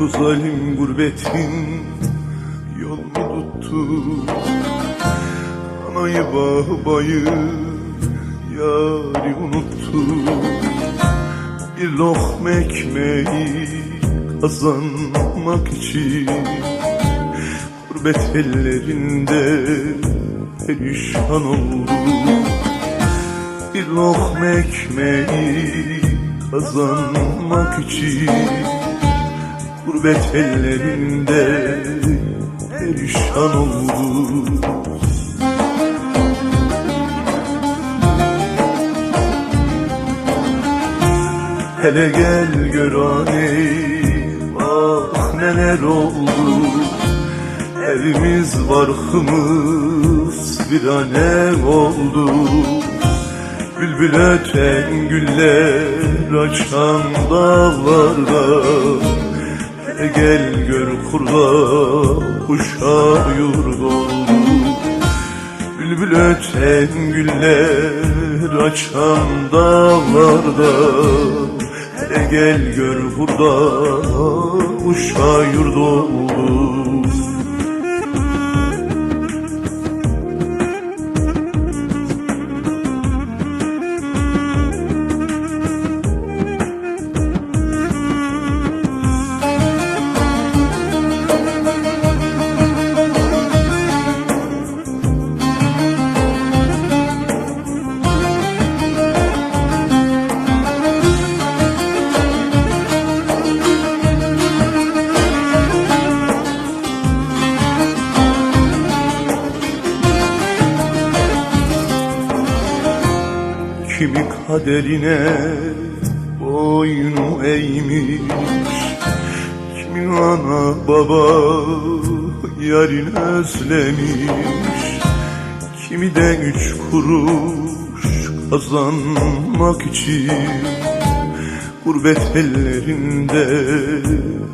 Bu zalim gurbetin yol mu tuttu? Anayı babayı yari unuttu. Bir lokma ekmeği kazanmak için Gurbet ellerinde perişan oldu. Bir lokma ekmeği kazanmak için Gurbet ellerinde perişan oldu. Hele gel gör aney Bak neler oldu. Evimiz barkımız bir alev oldu. Bülbül öten güller açan dağlarda gel gör kurda kuşa oldu Bülbül öten güller açan dağlarda. Hele gel gör burada uşağı yurdu oldu Kimi kaderine boynu eğmiş. Kimi ana baba yarın özlemiş. Kimi de üç kuruş kazanmak için Gurbet ellerinde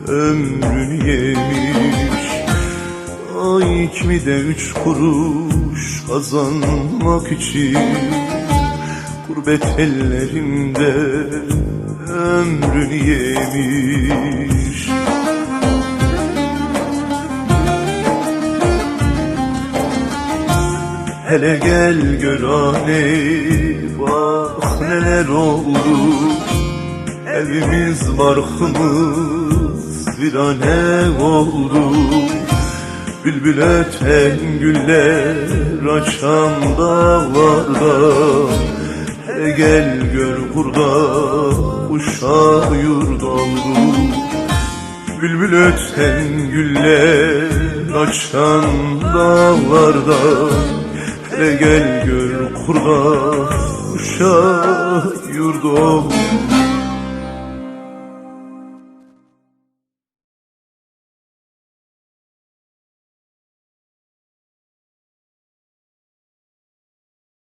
ömrünü yemiş. Ay kimi de üç kuruş kazanmak için Gurbet ellerinde ömrünü yemiş. Hele gel gör aney bak neler oldu. Evimiz barkımız bir alev oldu. Bülbül öten güller açan dağlarda gel gör burada uşağı yurt oldu Bülbül öten güller açan dağlarda. Hele gel gör kurda uşağı yurt oldu